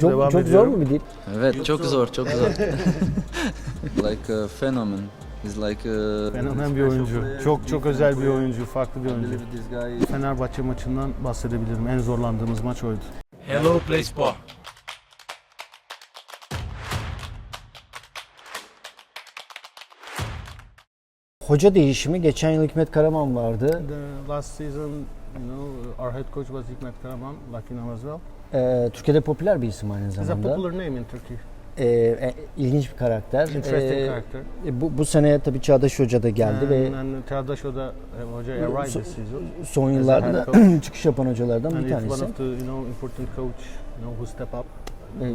Çok, Devam çok zor mu bir dil? Evet çok zor çok zor. like a phenomenon. He's like a Fenomen bir oyuncu. Çok çok özel bir oyuncu, farklı bir oyuncu. Fenerbahçe maçından bahsedebilirim. En zorlandığımız maç oydu. Hello Play Sport. Hoca değişimi geçen yıl Hikmet Karaman vardı. The last season, you know, our head coach was Hikmet Karaman, like you know as well. Ee, Türkiye'de popüler bir isim aynı He's a zamanda. popular name in Turkey. Ee, e, ilginç bir karakter. Interesting Ee, character. e, bu, bu sene tabii Çağdaş Hoca da geldi and, ve and Çağdaş Hoca, uh, Hoca arrived So- son yıllarda çıkış yapan hocalardan And bir he's one tanesi. of the, you know, important coach, you know, who step up. Uh,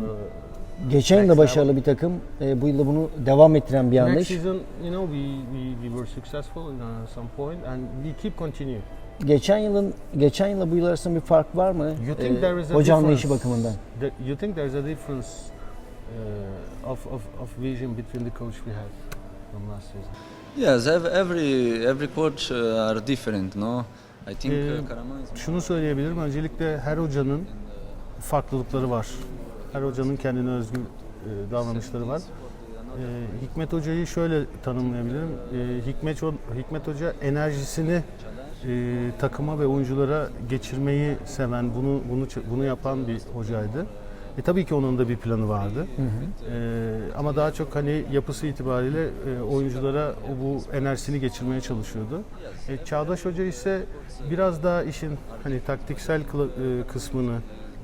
Geçen yıl da Next başarılı bir takım. Ee, bu yılda bunu devam ettiren bir Next yanlış. season, you know, we, we, we were successful in uh, some point and we keep continue. Geçen yılın geçen yılla bu yıl arasında bir fark var mı? You think Ee, there is a hoca anlayışı bakımından. You think there's a difference uh, of, of, of vision between the coach we had from last season? Yes, ev- every every coach uh, are different, no? I think Ee, uh, is Şunu söyleyebilirim, öncelikle her hocanın farklılıkları var. Her hocanın kendine özgü e, davranışları var. E, Hikmet Hoca'yı şöyle tanımlayabilirim. E, Hikmet, Hikmet Hoca enerjisini e, takıma ve oyunculara geçirmeyi seven, bunu bunu bunu yapan bir hocaydı. E, tabii ki onun da bir planı vardı. E, ama daha çok hani yapısı itibariyle e, oyunculara o bu enerjisini geçirmeye çalışıyordu. E, Çağdaş Hoca ise biraz daha işin hani taktiksel e, kısmını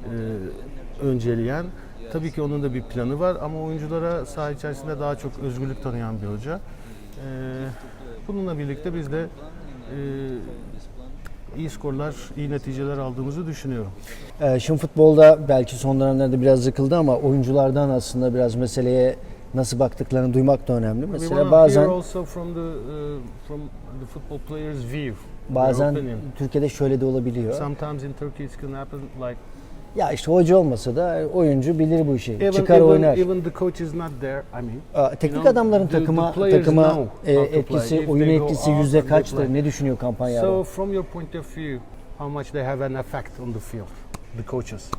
e, önceleyen tabii ki onun da bir planı var ama oyunculara saha içerisinde daha çok özgürlük tanıyan bir hoca. E, bununla birlikte biz de iyi skorlar, iyi neticeler aldığımızı düşünüyorum. Ee, şimdi futbolda belki son dönemlerde biraz yıkıldı ama oyunculardan aslında biraz meseleye nasıl baktıklarını duymak da önemli. Mesela bazen uh, bazen. Türkiye'de şöyle de olabiliyor. Sometimes in Turkey it can happen like Ya işte hoca olmasa da oyuncu bilir bu işi. even, Çıkar even, oynar. even the coach is not there. I mean, teknik you know, adamların the- the takıma takıma e, etkisi, oyun etkisi yüzde kaçtır? Ne düşünüyor kampanyada? so from your point of view, how much they have an effect on the field, the coaches.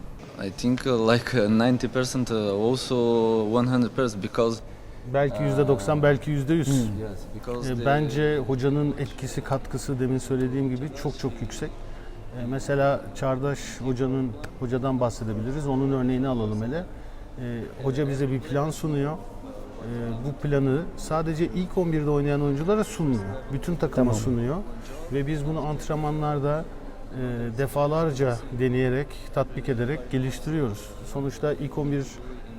I think uh, like uh, 90% uh, also 100% because Belki yüzde 90, belki yüzde 100. yes, because E, Bence hocanın etkisi, katkısı demin söylediğim gibi çok çok yüksek. E, Mesela Çağdaş hocanın hocadan bahsedebiliriz. Onun örneğini alalım hele. E, Hoca bize bir plan sunuyor. E, Bu planı sadece ilk 11'de oynayan oyunculara sunmuyor. Bütün takıma Tamam. sunuyor. Ve biz bunu antrenmanlarda e, defalarca deneyerek, tatbik ederek geliştiriyoruz. Sonuçta ilk 11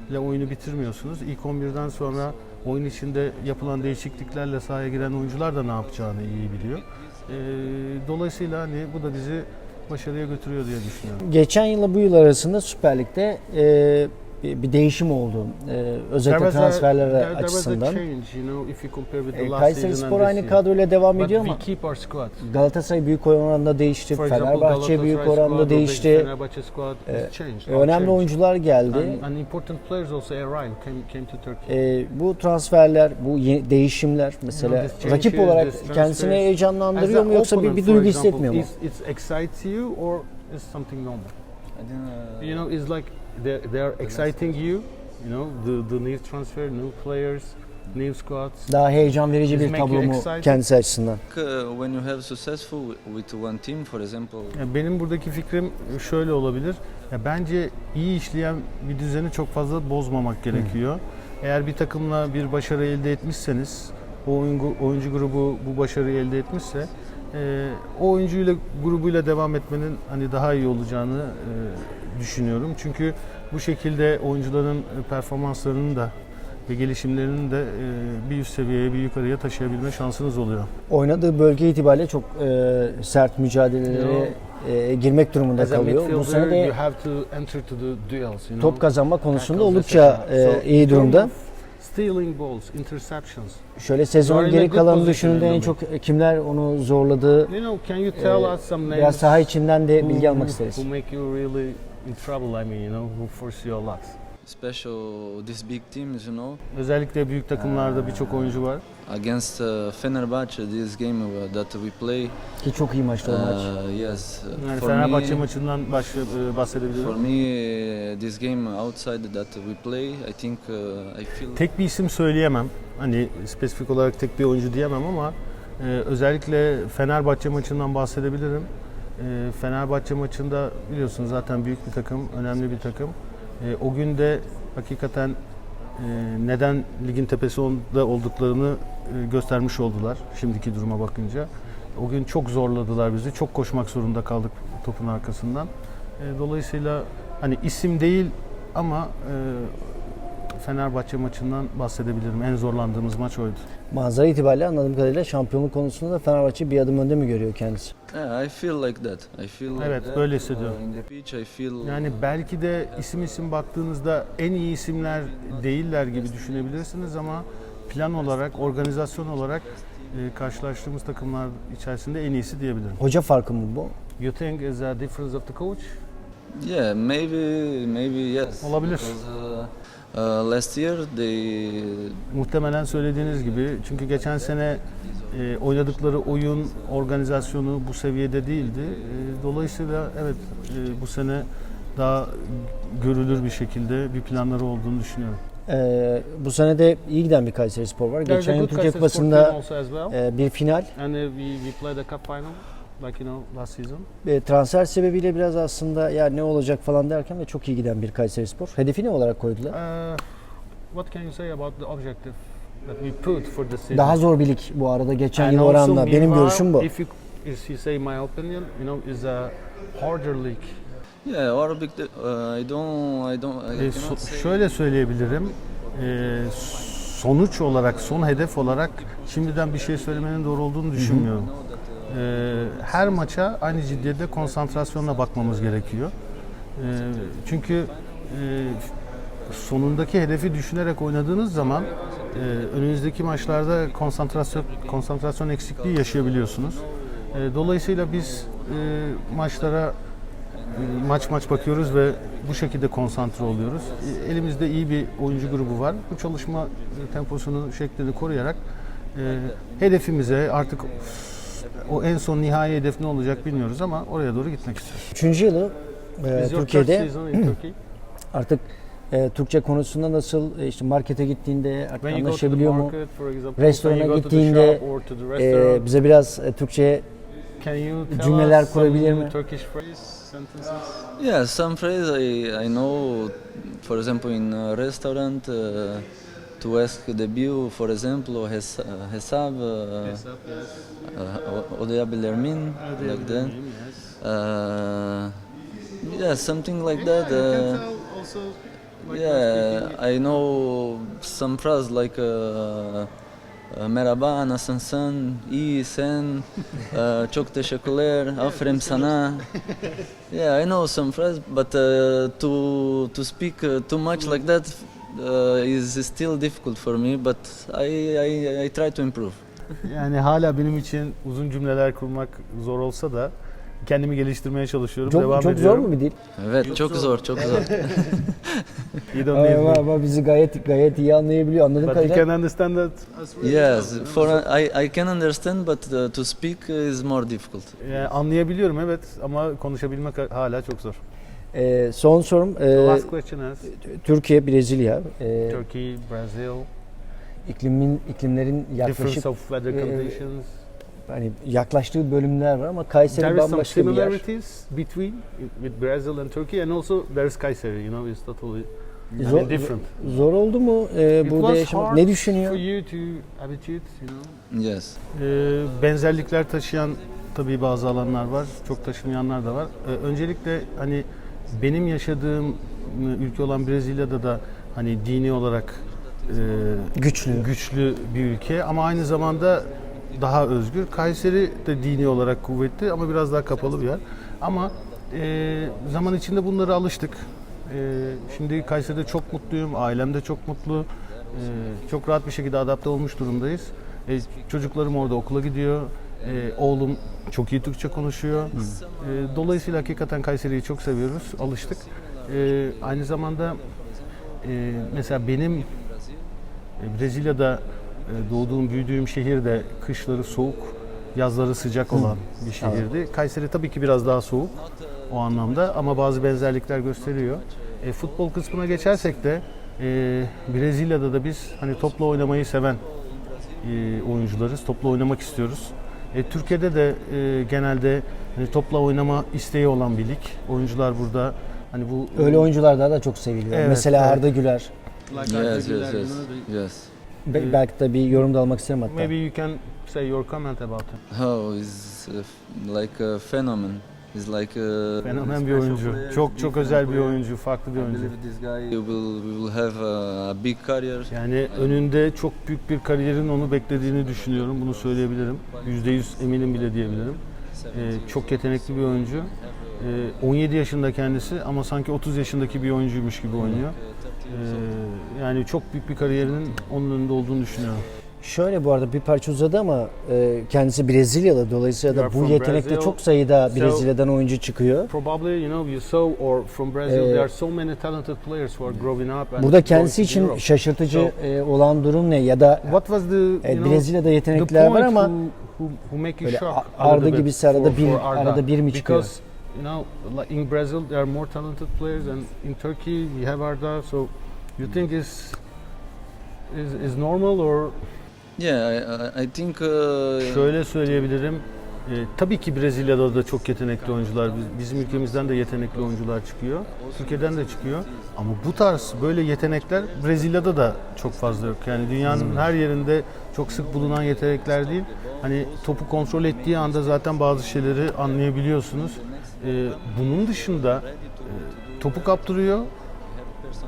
ile oyunu bitirmiyorsunuz. İlk 11'den sonra oyun içinde yapılan değişikliklerle sahaya giren oyuncular da ne yapacağını iyi biliyor. Ee, dolayısıyla hani bu da bizi başarıya götürüyor diye düşünüyorum. Geçen yılla bu yıl arasında Süper Lig'de e, bir bir değişim oldu. E, özellikle transferler açısından. E, Kayseri Spor aynı kadroyla devam But ediyor ama. Galatasaray büyük oranda değişti. For example, Fenerbahçe büyük oranda değişti. Ee. E, önemli oyuncular geldi. And, and important players also arrived, came, came to Turkey. E, bu transferler, bu değişimler mesela rakip olarak kendisini heyecanlandırıyor an mu yoksa bir, bir duygu example, hissetmiyor mu? Is, it excites you or is something normal? Uh, You know, it's like they, they are exciting you. You know, the, the new transfer, new players, new squads. Daha heyecan verici bir tablo mu kendisi açısından? uh, when you have successful with one team, for example, benim buradaki fikrim şöyle olabilir. Ya bence iyi işleyen bir düzeni çok fazla bozmamak gerekiyor. Eğer bir takımla bir başarı elde etmişseniz, o oyuncu, oyuncu grubu bu başarıyı elde etmişse, e, o oyuncuyla grubuyla devam etmenin hani daha iyi olacağını e, düşünüyorum. Çünkü bu şekilde oyuncuların e, performanslarının da ve gelişimlerinin de e, bir üst seviyeye, bir yukarıya taşıyabilme şansınız oluyor. Oynadığı bölge itibariyle çok e, sert mücadelelere e, girmek durumunda As kalıyor. Bu sene de have to enter to the duels. You know? top kazanma konusunda oldukça e, iyi durumda. Stealing balls, interceptions. Şöyle sezonun geri kalanını düşündüğünde en çok kimler onu zorladı? You know, can you tell Ee, us some names? Biraz saha içinden de bilgi almak isteriz. Who make you really in trouble? I mean, you know, who force you a lot. Special these big teams, you know. Özellikle büyük takımlarda birçok oyuncu var. Against uh, Fenerbahçe, this game uh, that we play, Ki çok iyi maçtı o maç. uh, yes, uh, Yani for Fenerbahçe me, maçından baş, e, for bahsedebilirim. me, uh, this game outside that we play, I think uh, I feel Tek bir isim söyleyemem. Hani spesifik olarak tek bir oyuncu diyemem ama e, özellikle Fenerbahçe maçından bahsedebilirim. E, Fenerbahçe maçında biliyorsunuz zaten büyük bir takım, önemli bir takım. E, o gün de hakikaten e, neden ligin tepesinde olduklarını e, göstermiş oldular şimdiki duruma bakınca. O gün çok zorladılar bizi. Çok koşmak zorunda kaldık topun arkasından. E, dolayısıyla hani isim değil ama e, Fenerbahçe maçından bahsedebilirim. En zorlandığımız maç oydu. Manzara itibariyle anladığım kadarıyla şampiyonluk konusunda da Fenerbahçe bir adım önde mi görüyor kendisi? Yeah, I feel like that. I feel like Evet, that. öyle hissediyorum. Uh, pitch, I feel. Yani belki de isim isim baktığınızda en iyi isimler değiller gibi düşünebilirsiniz ama plan olarak, organizasyon olarak e, karşılaştığımız takımlar içerisinde en iyisi diyebilirim. Hoca farkı mı bu? You think is a difference of the coach? Yeah, maybe, maybe yes. Olabilir. Because, uh, uh, last year they Muhtemelen söylediğiniz gibi çünkü geçen sene e, oynadıkları oyun organizasyonu bu seviyede değildi. E, dolayısıyla evet e, bu sene daha görülür bir şekilde bir planları olduğunu düşünüyorum. Ee, bu sene de iyi giden bir Kayseri Spor var. Geçen yıl Türkiye Kupası'nda e, bir final. And uh, we, we played the cup final, like you know, last season. E, transfer sebebiyle biraz aslında ya ne olacak falan derken de çok iyi giden bir Kayseri Spor. Hedefi ne olarak koydular? Uh, what can you say about the objective that we put for the season? Daha zor bir lig bu arada geçen And yıl oranla. Benim görüşüm bu. If you, if you say my opinion, you know, is a harder league. yeah or big uh, I don't I don't I E, so- say şöyle söyleyebilirim. E, sonuç olarak, son hedef olarak şimdiden bir şey söylemenin doğru olduğunu düşünmüyorum. E, her maça aynı ciddiyette konsantrasyonla bakmamız gerekiyor. E, çünkü e, sonundaki hedefi düşünerek oynadığınız zaman e, önünüzdeki maçlarda konsantrasyon konsantrasyon eksikliği yaşayabiliyorsunuz. E, dolayısıyla biz e, maçlara e, maç maç bakıyoruz ve bu şekilde konsantre oluyoruz. E, Elimizde iyi bir oyuncu grubu var. Bu çalışma temposunu, şeklini koruyarak e, hedefimize artık o en son nihai hedef ne olacak bilmiyoruz ama oraya doğru gitmek istiyoruz. Üçüncü yılı e, Türkiye'de artık e, Türkçe konusunda nasıl e, işte markete gittiğinde artık anlaşabiliyor mu? example, Restorana gittiğinde, E, bize biraz e, Türkçe cümleler kurabilir mi? Yeah some phrase I I know for example in a restaurant uh, to ask the bill for example hes, hesab uh, yes. uh, like that Yes. uh, yeah something like that Yeah, can uh, also like Yeah, I know some phrases like merhaba, nasılsın, iyi sen, çok teşekkürler, aferin sana. Yeah, I know some phrases, but uh, to to speak uh, too much like that uh, is still difficult for me. But I, I I try to improve. Yani hala benim için uzun cümleler kurmak zor olsa da kendimi geliştirmeye çalışıyorum. çok Devam çok zor ediyorum. mu bir dil? Evet, çok zor, çok zor. You don't need Ama, me. ama bizi gayet gayet iyi anlayabiliyor. Anladığım But you kadarıyla can understand that. Yes, for I I can understand, but uh, to speak is more difficult. Yani anlayabiliyorum evet ama konuşabilmek hala çok zor. E, son sorum The e, last question is Türkiye, Brezilya e, Turkey, Brazil, iklimin iklimlerin yaklaşık difference of weather e, conditions. hani yaklaştığı bölümler var ama Kayseri There is some bambaşka bir yer. similarities between with Brazil and Turkey and also there is Kayseri, you know, it's totally Zor, different. zor oldu mu e, It burada was yaşamak? hard Ne for düşünüyor? you to habituate, you know. Yes. Ee, benzerlikler taşıyan tabii bazı alanlar var, çok taşımayanlar da var. Ee, öncelikle hani benim yaşadığım e, ülke olan Brezilya'da da hani dini olarak e, Güçlü. güçlü bir ülke ama aynı zamanda daha özgür. Kayseri de dini olarak kuvvetli ama biraz daha kapalı bir yer. Ama e, zaman içinde bunlara alıştık. E, şimdi Kayseri'de çok mutluyum, ailem de çok mutlu. E, çok rahat bir şekilde adapte olmuş durumdayız. E, çocuklarım orada okula gidiyor. E, oğlum çok iyi Türkçe konuşuyor. E, dolayısıyla hakikaten Kayseri'yi çok seviyoruz, alıştık. E, aynı zamanda e, mesela benim e, Brezilya'da e, doğduğum, büyüdüğüm şehir de kışları soğuk, yazları sıcak olan bir şehirdi. Kayseri tabii ki biraz daha soğuk o anlamda ama bazı benzerlikler gösteriyor. E, futbol kısmına geçersek de e, Brezilya'da da biz hani topla oynamayı seven e, oyuncularız. Topla oynamak istiyoruz. E, Türkiye'de de e, genelde hani topla oynama isteği olan bir lig. Oyuncular burada hani bu Öyle oyuncular daha da çok seviliyor. Evet, Mesela evet. Arda Güler. Yes, yes, yes, yes. Be- belki de bir yorum da almak isterim hatta. Maybe you can say your comment about him. Oh, he's uh, f- like a phenomenon. He's like a Fenomen bir oyuncu. Çok çok özel bir oyuncu, farklı bir oyuncu. this guy will will have a big career. Yani önünde çok büyük bir kariyerin onu beklediğini düşünüyorum. Bunu söyleyebilirim. %100 eminim bile diyebilirim. Ee, çok yetenekli bir oyuncu. Ee, 17 yaşında kendisi ama sanki 30 yaşındaki bir oyuncuymuş gibi oynuyor. Ee, yani çok büyük bir kariyerinin onun önünde olduğunu düşünüyorum. Şöyle bu arada bir parça uzadı ama e, kendisi Brezilyalı dolayısıyla da bu yetenekte Brazil, çok sayıda so- Brezilya'dan oyuncu çıkıyor. Probably you know you saw or from Brazil Ee, there are so many talented players who are growing up and Burada kendisi için Europe. şaşırtıcı e, olan durum ne ya da What was the e, know, Brezilya'da yetenekler var ama who, who, make you böyle shock Arda gibisi arada for- bir for Arda? arada bir mi çıkıyor? Because you know, in Brazil there are more talented players, and in Turkey we have Arda. So you think is is, is normal or Yeah, I, I, think. Uh, şöyle söyleyebilirim. e, tabii ki Brezilya'da da çok yetenekli oyuncular, biz- bizim ülkemizden de yetenekli oyuncular çıkıyor. Türkiye'den de çıkıyor. Ama bu tarz böyle yetenekler Brezilya'da da çok fazla yok. Yani dünyanın her yerinde çok sık bulunan yetenekler değil. Hani topu kontrol ettiği anda zaten bazı şeyleri anlayabiliyorsunuz. E, bunun dışında e, topu kaptırıyor.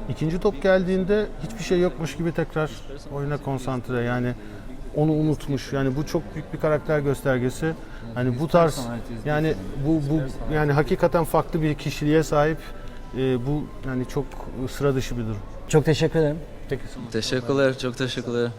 İkinci top geldiğinde hiçbir şey yokmuş gibi tekrar oyuna konsantre. Yani onu unutmuş. Yani bu çok büyük bir karakter göstergesi. Hani bu tarz yani bu bu yani hakikaten farklı bir kişiliğe sahip. E, bu yani çok sıra dışı bir durum. Çok teşekkür ederim. Teşekkürler, çok teşekkürler.